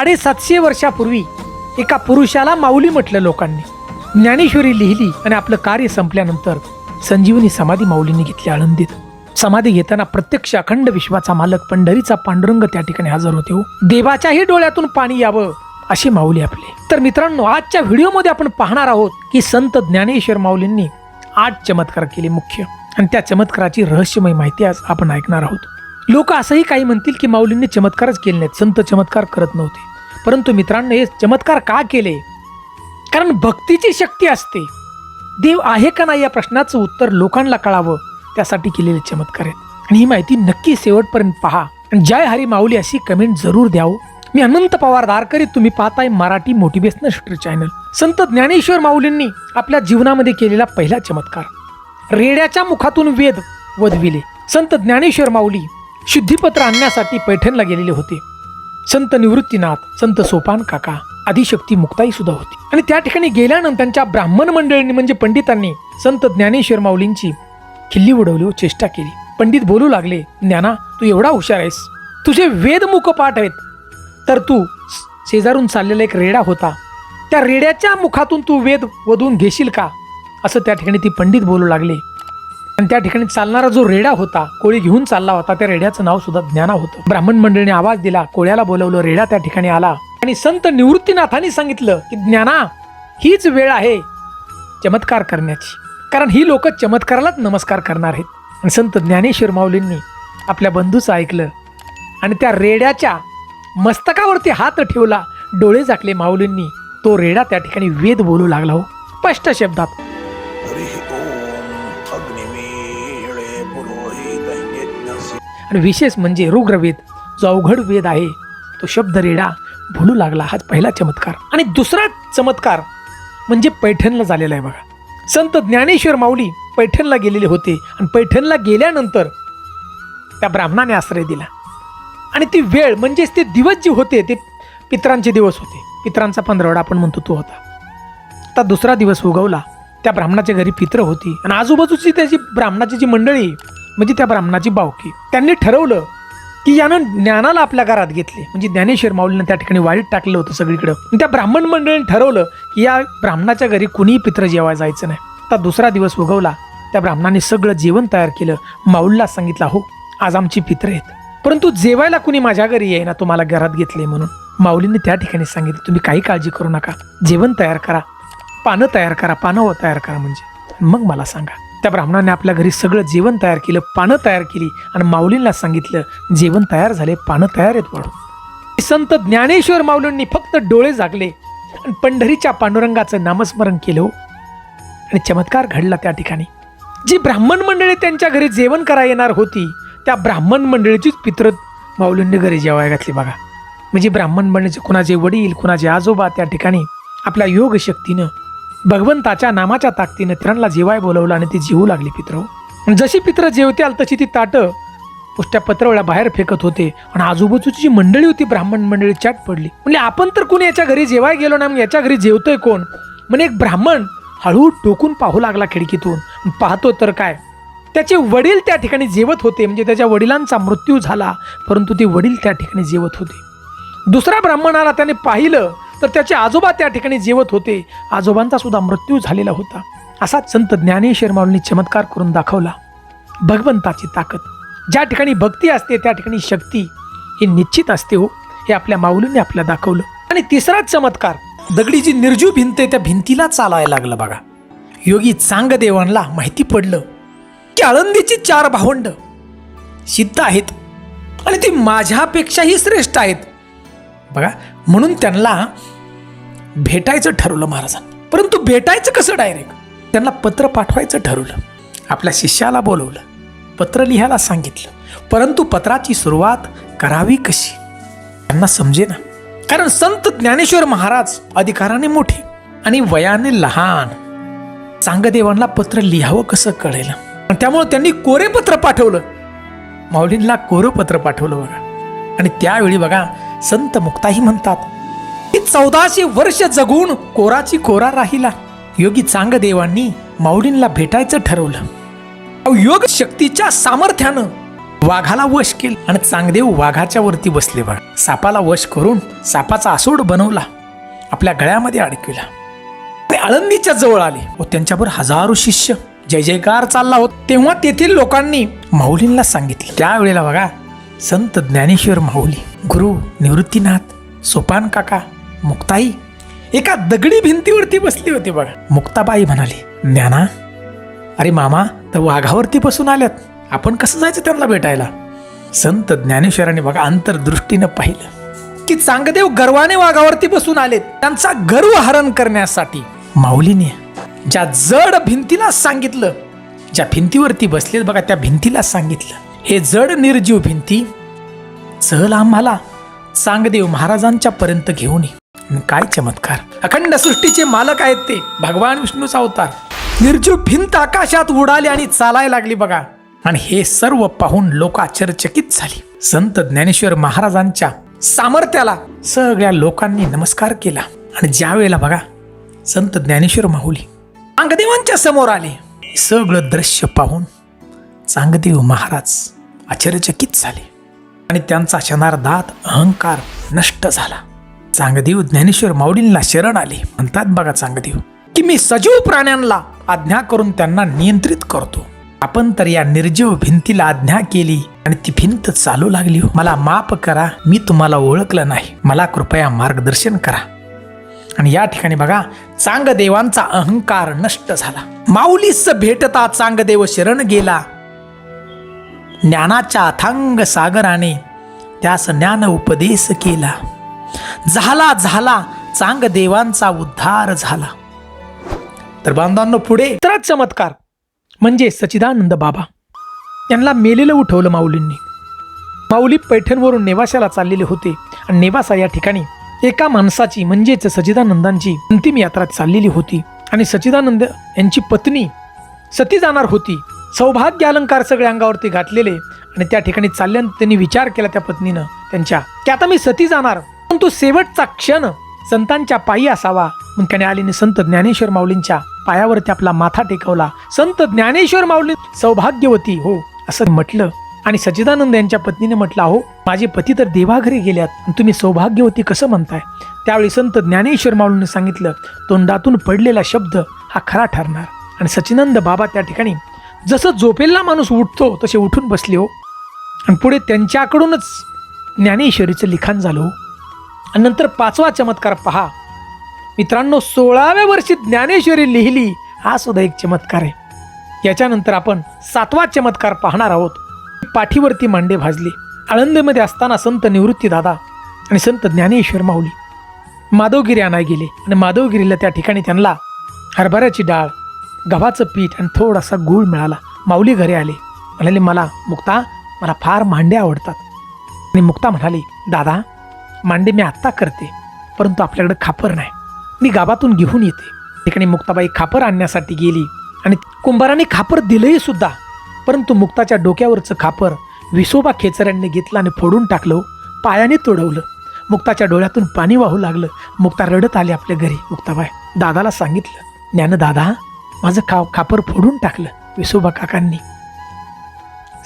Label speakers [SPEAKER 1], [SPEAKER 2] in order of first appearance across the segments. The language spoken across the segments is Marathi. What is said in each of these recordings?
[SPEAKER 1] साडेसातशे वर्षापूर्वी एका पुरुषाला माऊली म्हटलं लोकांनी. ज्ञानेश्वरी लिहिली आणि आपलं कार्य संपल्यानंतर संजीवनी समाधी माऊलीने घेतली आळंदीत. समाधी घेताना प्रत्यक्ष अखंड विश्वाचा मालक पंढरीचा पांडुरंग त्या ठिकाणी हजर होते हो. देवाच्याही डोळ्यातून पाणी यावं अशी माऊली आपली. तर मित्रांनो आजच्या व्हिडिओमध्ये आपण पाहणार आहोत की संत ज्ञानेश्वर माऊलींनी आठ चमत्कार केले मुख्य. आणि त्या चमत्काराची रहस्यमय माहिती आज आपण ऐकणार आहोत. लोक असंही काही म्हणतील की माऊलींनी चमत्कारच केले नाहीत. संत चमत्कार करत नव्हते. परंतु मित्रांनो हे चमत्कार का केले? कारण भक्तीची शक्ती असते. देव आहे का नाही या प्रश्नाचं उत्तर लोकांना कळावं? त्यासाठी केलेले चमत्कार आहेत. आणि ही माहिती नक्की शेवटपर्यंत पहा. आणि जय हरी माऊली अशी कमेंट जरूर द्यावं. मी अनंत पवार दारकरी तुम्ही पाहताय मराठी मोटिवेशनल स्टोरी चॅनल. संत ज्ञानेश्वर माऊलींनी आपल्या जीवनामध्ये केलेला पहिला चमत्कार. रेड्याच्या मुखातून वेद वदविले संत ज्ञानेश्वर माऊली शुद्धीपत्र आणण्यासाठी पैठणला गेलेले होते. संत निवृत्तीनाथ संत सोपान काका आदिशक्ती मुक्ताई सुद्धा होती. आणि त्या ठिकाणी गेल्यानंतर त्यांच्या ब्राह्मण मंडळींनी म्हणजे पंडितांनी संत ज्ञानेश्वर माऊलींची खिल्ली उडवली व चेष्टा केली. पंडित बोलू लागले ज्ञाना तू एवढा हुशार आहेस. तुझे वेदमुख पाठ आहेत. तर तू शेजारून चाललेला एक रेडा होता. त्या रेड्याच्या मुखातून तू वेद वधून घेशील का? असं त्या ठिकाणी ती पंडित बोलू लागले. आणि त्या ठिकाणी चालणारा जो रेडा होता कोळी घेऊन चालला होता त्या रेड्याचं नाव सुद्धा ज्ञाना होतं. ब्राह्मण मंडळीने आवाज दिला कोळ्याला बोलवलं रेडा त्या ठिकाणी आला. आणि संत निवृत्तीनाथांनी सांगितलं की ज्ञाना हीच वेळ आहे चमत्कार करण्याची. कारण ही लोक चमत्कारालाच नमस्कार करणार आहेत. आणि संत ज्ञानेश्वर माऊलींनी आपल्या बंधूचं ऐकलं आणि त्या रेड्याच्या मस्तकावरती हात ठेवला डोळे झाकले माऊलींनी. तो रेडा त्या ठिकाणी वेद बोलू लागला हो. स्पष्ट शब्दात आणि विशेष म्हणजे रुग्रवेद जो अवघड वेद आहे तो शब्द रेडा लागला हा पहिला चमत्कार. आणि दुसरा चमत्कार म्हणजे पैठणला झालेला आहे बघा. संत ज्ञानेश्वर माऊली पैठणला गेलेले होते आणि पैठणला गेल्यानंतर त्या ब्राह्मणाने आश्रय दिला. आणि ती वेळ म्हणजेच ते दिवस जे होते ते पित्रांचे दिवस होते. पित्रांचा पंधरवडा आपण म्हणतो तो होता. आता दुसरा दिवस उगवला. त्या ब्राह्मणाच्या घरी पित्र होती. आणि आजूबाजूची त्याची ब्राह्मणाची जी मंडळी म्हणजे त्या ब्राह्मणाची बावकी. त्यांनी ठरवलं की यानं ज्ञानाला आपल्या घरात घेतले. म्हणजे ज्ञानेश्वर माऊलीनं त्या ठिकाणी वाईट टाकलं होतं सगळीकडं. त्या ब्राह्मण मंडळीने ठरवलं की या ब्राह्मणाच्या घरी कुणीही पित्र जेवायला जायचं नाही. आता दुसरा दिवस उगवला. त्या ब्राह्मणाने सगळं जेवण तयार केलं. माऊलीला सांगितलं हो आज आमची पित्र आहेत. परंतु जेवायला कुणी माझ्या घरी येईना तुम्हाला घरात घेतले म्हणून. माऊलीने त्या ठिकाणी सांगितलं तुम्ही काही काळजी करू नका. जेवण तयार करा. पानं तयार करा. पानं तयार करा म्हणजे. मग मला सांगा. त्या ब्राह्मणाने आपल्या घरी सगळं जेवण तयार केलं पानं तयार केली आणि माऊलींना सांगितलं जेवण तयार झाले पानं तयार आहेत वाढून. संत ज्ञानेश्वर माऊलींनी फक्त डोळे जागले आणि पंढरीच्या पांडुरंगाचं नामस्मरण केलं हो. आणि चमत्कार घडला त्या ठिकाणी. जी ब्राह्मण मंडळी त्यांच्या घरी जेवण करा येणार होती त्या ब्राह्मण मंडळीचीच पित्र माऊलींनी घरी जेवाय घातली बघा. म्हणजे ब्राह्मण मंडळीचे कुणाचे वडील कुणाचे आजोबा त्या ठिकाणी आपल्या योग शक्तीनं भगवंताच्या नामाच्या ताकदीने त्यांना जेवाय बोलवलं आणि ती जेवू लागली पित्र. जशी पित्र जेवत्याल तशी ती ताटं उष्ट्या पत्रवळ्या बाहेर फेकत होते आणि आजूबाजूची जी मंडळी होती ब्राह्मण मंडळी चाट पडली. म्हणजे आपण तर कोणी याच्या घरी जेवाय गेलो ना मग याच्या घरी जेवतोय कोण? म्हणे एक ब्राह्मण हळू टोकून पाहू लागला खिडकीतून. पाहतो तर काय? त्याचे वडील त्या ठिकाणी जेवत होते म्हणजे त्याच्या वडिलांचा मृत्यू झाला परंतु ते वडील त्या ठिकाणी जेवत होते. दुसऱ्या ब्राह्मणाला त्याने पाहिलं तर त्याचे आजोबा त्या ठिकाणी जेवत होते. आजोबांचा सुद्धा मृत्यू झालेला होता. असाच संत ज्ञानेश्वर माऊलींनी चमत्कार करून दाखवला. भगवंताची ताकद. ज्या ठिकाणी भक्ती असते त्या ठिकाणी शक्ती ही निश्चित असते हो हे आपल्या माऊलीने आपल्याला दाखवलं. आणि तिसरा चमत्कार दगडी जी निर्जीव भिंत आहे त्या भिंतीला चालायला लागलं बघा. योगी चांगदेवांना माहिती पडलं की आळंदीची चार भावंड सिद्ध आहेत आणि ती माझ्यापेक्षाही श्रेष्ठ आहेत. बघा म्हणून त्यांना भेटायचं ठरवलं महाराजांनी. परंतु भेटायचं कसं डायरेक्ट त्यांना पत्र पाठवायचं ठरवलं. आपल्या शिष्याला बोलवलं. पत्र लिहायला सांगितलं. परंतु पत्राची सुरुवात करावी कशी? त्यांना समजे ना कारण संत ज्ञानेश्वर महाराज अधिकाराने मोठे आणि वयाने लहान. चांगदेवांना पत्र लिहावं कसं कळेल? त्यामुळे त्यांनी कोरे पत्र पाठवलं. माऊलींना कोरं पत्र पाठवलं बघा. आणि त्यावेळी बघा संत मुक्ताही म्हणतात की चौदाशे वर्ष जगून कोराची कोरा राहिला. योगी चांगदेवांनी माऊलींना भेटायचं ठरवलं. अहो, योग शक्तीच्या सामर्थ्यानं वाघाला वश केलं आणि चांगदेव वाघाच्या वरती बसले बघा सापाला वश करून सापाचा आसूड बनवला. आपल्या गळ्यामध्ये अडकविला ते आळंदीच्या जवळ आले. व त्यांच्यावर हजारो शिष्य जय जयकार चालला होत. तेव्हा तेथील लोकांनी माऊलींना सांगितले. त्यावेळेला बघा संत ज्ञानेश्वर माऊली गुरु निवृत्तीनाथ सोपान काका मुक्ताई एका दगडी भिंतीवरती बसली होती बघा. मुक्ताबाई म्हणाली ज्ञाना अरे मामा तर वाघावरती बसून आल्यात. आपण कसं जायचं त्यांना भेटायला? संत ज्ञानेश्वराने बघा अंतर्दृष्टीनं पाहिलं की चांगदेव गर्वाने वाघावरती बसून आलेत. त्यांचा गर्व हरण करण्यासाठी माऊलीने ज्या जड भिंतीला सांगितलं ज्या भिंतीवरती बसलेत बघा त्या भिंतीला सांगितलं. हे जड निर्जीव भिंती चल आम्हाला. सांगदेव महाराजांच्या पर्यंत घेऊन ये. काय चमत्कार. अखंड सृष्टीचे मालक आहेत ते. भगवान विष्णूचा अवतार. निर्जीव भिंत आकाशात उडाली आणि चालायला लागली बघा. आणि हे सर्व पाहून लोक आश्चर्यचकित झाली. संत ज्ञानेश्वर महाराजांच्या सामर्थ्याला सगळ्या लोकांनी नमस्कार केला. आणि ज्या वेळेला बघा संत ज्ञानेश्वर माहुली चांगदेवांच्या समोर आले. सगळं दृश्य पाहून चांगदेव महाराज आश्चर्यचकित झाले. आणि त्यांचा क्षणार्धात अहंकार नष्ट झाला. चांगदेव ज्ञानेश्वर माऊलींना शरण आले. म्हणतात बघा चांगदेव की मी सजीव प्राण्यांना आज्ञा करून त्यांना नियंत्रित करतो. आपण तर या निर्जीव भिंतीला आज्ञा केली आणि ती भिंत चालू लागली हो. मला माफ करा मी तुम्हाला ओळखलं नाही. मला कृपया मार्गदर्शन करा. आणि या ठिकाणी बघा चांगदेवांचा अहंकार नष्ट झाला. माऊलीस भेटता चांगदेव शरण गेला. ज्ञानाच्या अथांग सागराने त्यास ज्ञान उपदेश केला. झाला झाला चांगदेवांचा उद्धार झाला. तर बांधवांनो पुढे इतराच चमत्कार. म्हणजे सचिदानंद बाबा. त्यांना मेलेलं उठवलं माऊलींनी. माऊली पैठणवरून नेवाशाला चाललेले होते आणि नेवासा या ठिकाणी एका माणसाची म्हणजेच सचिदानंदांची अंतिम यात्रा चाललेली होती. आणि सचिदानंद यांची पत्नी सती जाणार होती. सौभाग्य अलंकार सगळे अंगावरती घातलेले आणि त्या ठिकाणी चालल्यानंतर त्यांनी विचार केला त्या पत्नीनं त्यांच्या की आता मी सती जाणार परंतु शेवटचा क्षण संतांच्या पायी असावा. म्हणून त्याने आलीने संत ज्ञानेश्वर माऊलींच्या पायावरती आपला माथा टेकवला. संत ज्ञानेश्वर माऊली सौभाग्यवती हो असं म्हटलं. आणि सच्चिदानंद यांच्या पत्नीने म्हटलं अहो माझे पती तर देवाघरी गेल्यात तुम्ही सौभाग्यवती कसं म्हणताय? त्यावेळी संत ज्ञानेश्वर माऊलीने सांगितलं तोंडातून पडलेला शब्द हा खरा ठरणार. आणि सचिनंद बाबा त्या ठिकाणी जसं झोपेला माणूस उठतो तसे उठून बसले हो. आणि पुढे त्यांच्याकडूनच ज्ञानेश्वरीचं लिखाण झालं हो. आणि नंतर पाचवा चमत्कार पहा. मित्रांनो सोळाव्या वर्षी ज्ञानेश्वरी लिहिली हा सुद्धा एक चमत्कार आहे. याच्यानंतर आपण सातवा चमत्कार पाहणार आहोत. पाठीवरती मांडे भाजले. आळंदीमध्ये असताना संत निवृत्ती दादा आणि संत ज्ञानेश्वर माऊली. माधवगिरी आणाय गेले. आणि माधवगिरीला त्या ठिकाणी त्यांना हरभऱ्याची डाळ गव्हाचं पीठ आणि थोडासा गूळ मिळाला. माऊली घरी आले. म्हणाले मला मुक्ता मला फार मांडे आवडतात. आणि मुक्ता म्हणाली दादा मांडे मी आत्ता करते परंतु आपल्याकडे खापर नाही. मी गावातून घेऊन येते. ठिकाणी मुक्ताबाई खापर आणण्यासाठी गेली आणि कुंभाराने खापर दिलंही सुद्धा. परंतु मुक्ताच्या डोक्यावरचं खापर विसोबा खेचऱ्यांनी घेतलं आणि फोडून टाकलं पायाने तोडवलं. मुक्ताच्या डोळ्यातून पाणी वाहू लागलं. मुक्ता रडत आली आपल्या घरी. मुक्ताबाई दादाला सांगितलं ज्ञानदादा माझं खाव खापर फोडून टाकलं विसोबा काकांनी.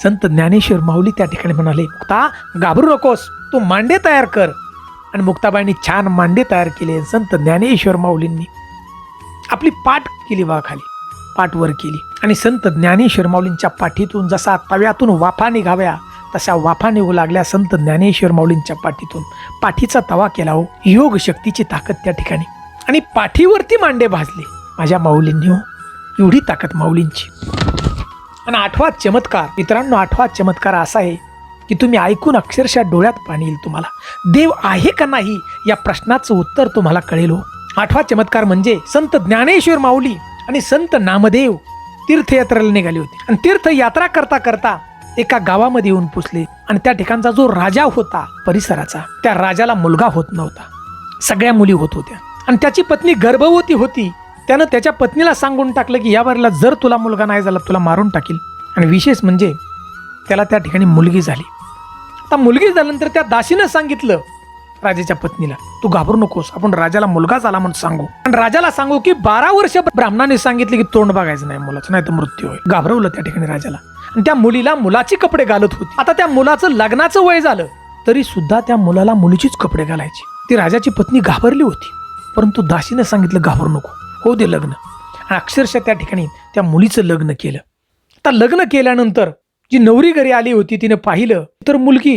[SPEAKER 1] संत ज्ञानेश्वर माऊली त्या ठिकाणी म्हणाले मुक्ता घाबरू नकोस तू मांडे तयार कर. आणि मुक्ताबाईंनी छान मांडे तयार केले संत ज्ञानेश्वर माऊलींनी आपली पाठ केली वा खाली पाठवर केली. आणि संत ज्ञानेश्वर माऊलींच्या पाठीतून जसा तव्यातून वाफा निघाव्या तशा वाफा निघू लागल्या संत ज्ञानेश्वर माऊलींच्या पाठीतून. पाठीचा तवा केला हो योग शक्तीची ताकद त्या ठिकाणी. आणि पाठीवरती मांडे भाजले. माझ्या माऊलींनी हो एवढी ताकद माऊलींची. आणि आठवा चमत्कार मित्रांनो आठवा चमत्कार असा आहे की तुम्ही ऐकून अक्षरशः डोळ्यात पाणी येईल तुम्हाला. देव आहे का नाही या प्रश्नाचं उत्तर तुम्हाला कळेल हो. आठवा चमत्कार म्हणजे संत ज्ञानेश्वर माऊली आणि संत नामदेव तीर्थयात्रेला निघाले होते. आणि तीर्थयात्रा करता करता एका गावामध्ये येऊन पुसले आणि त्या ठिकाणचा जो राजा होता परिसराचा त्या राजाला मुलगा होत नव्हता. सगळ्या मुली होत होत्या. आणि त्याची पत्नी गर्भवती होती. त्यानं त्याच्या पत्नीला सांगून टाकलं की या बारीला जर तुला मुलगा नाही झाला तुला मारून टाकील. आणि विशेष म्हणजे त्याला त्या ठिकाणी मुलगी झाली. आता मुलगी झाल्यानंतर त्या दासीनं सांगितलं राजाच्या पत्नीला तू घाबरू नकोस आपण राजाला मुलगा झाला म्हणून सांगू. आणि राजाला सांगू की बारा वर्ष ब्राह्मणाने सांगितले की तोंड बघायचं नाही मुलाचं नाही तर मृत्यू होईल. घाबरवलं त्या ठिकाणी राजाला. आणि त्या मुलीला मुलाची कपडे घालत होती. आता त्या मुलाचं लग्नाचं वय झालं तरी सुद्धा त्या मुलाला मुलीचीच कपडे घालायची. ती राजाची पत्नी घाबरली होती. परंतु दासीनं सांगितलं घाबरू नको हो दे लग्न. आणि अक्षरशः त्या ठिकाणी त्या मुलीचं लग्न केलं. आता लग्न केल्यानंतर जी नवरी घरी आली होती तिने पाहिलं तर मुलगी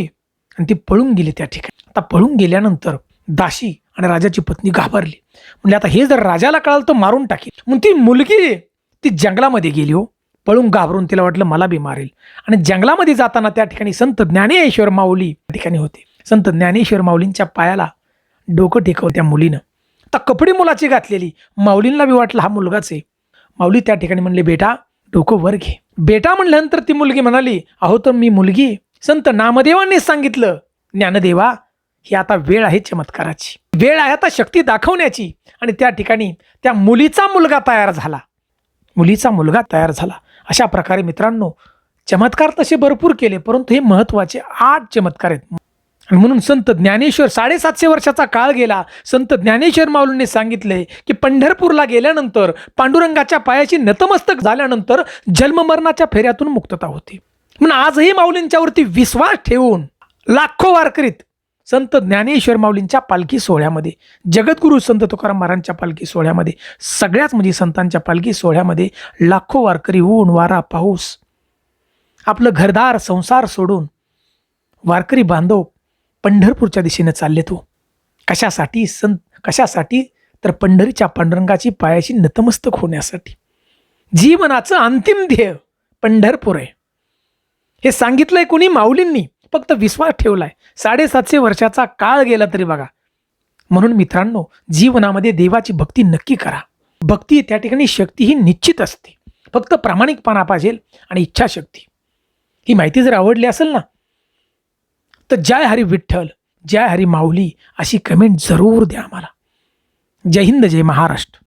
[SPEAKER 1] आणि ती पळून गेली त्या ठिकाणी. आता पळून गेल्यानंतर दाशी आणि राजाची पत्नी घाबरली. म्हणजे आता हे जर राजाला कळालं तर मारून टाकेल मग ती मुलगी ती जंगलामध्ये गेली हो. पळून घाबरून तिला वाटलं मला बी मारेल. आणि जंगलामध्ये जाताना त्या ठिकाणी संत ज्ञानेश्वर माऊली त्या ठिकाणी होते. संत ज्ञानेश्वर माऊलींच्या पायाला डोकं टेकव त्या मुलीनं. आता कपडे मुलाची घातलेली. माऊलींना बी वाटलं हा मुलगाच आहे. माऊली त्या ठिकाणी म्हणले बेटा डोकं वर घे. बेटा म्हणल्यानंतर ती मुलगी म्हणाली अहो तर मी मुलगी. संत नामदेवांनी सांगितलं ज्ञानदेवा ही आता वेळ आहे चमत्काराची. वेळ आहे आता शक्ती दाखवण्याची. आणि त्या ठिकाणी त्या मुलीचा मुलगा तयार झाला. मुलीचा मुलगा तयार झाला. अशा प्रकारे मित्रांनो चमत्कार तसे भरपूर केले परंतु हे महत्त्वाचे आठ चमत्कार आहेत. म्हणून संत ज्ञानेश्वर साडेसातशे वर्षाचा काळ गेला. संत ज्ञानेश्वर माऊलींनी सांगितले की पंढरपूरला गेल्यानंतर पांडुरंगाच्या पायाची नतमस्तक झाल्यानंतर जन्ममरणाच्या फेऱ्यातून मुक्तता होती. म्हणून आजही माऊलींच्यावरती विश्वास ठेवून लाखो वारकरीत संत ज्ञानेश्वर माऊलींच्या पालखी सोहळ्यामध्ये जगद्गुरू संत तुकाराम महाराजांच्या पालखी सोहळ्यामध्ये सगळ्याच म्हणजे संतांच्या पालखी सोहळ्यामध्ये लाखो वारकरी ऊन वारा पाऊस आपलं घरदार संसार सोडून वारकरी बांधव पंढरपूरच्या दिशेने चालले तो. कशासाठी संत कशासाठी? तर पंढरीच्या पांडुरंगाची पायाची नतमस्तक होण्यासाठी. जीवनाचं अंतिम ध्येय पंढरपूर आहे. हे सांगितलंय कोणी? माऊलींनी. फक्त विश्वास ठेवलाय. साडेसातशे वर्षाचा काळ गेला तरी बघा. म्हणून मित्रांनो जीवनामध्ये देवाची भक्ती नक्की करा. भक्ती त्या ठिकाणी शक्ती ही निश्चित असते. फक्त प्रामाणिकपणा पाहिजे आणि इच्छाशक्ती. ही माहिती जर आवडली असेल ना तर जय हरी विठ्ठल जय हरी माऊली अशी कमेंट जरूर द्या आम्हाला. जय हिंद जय महाराष्ट्र.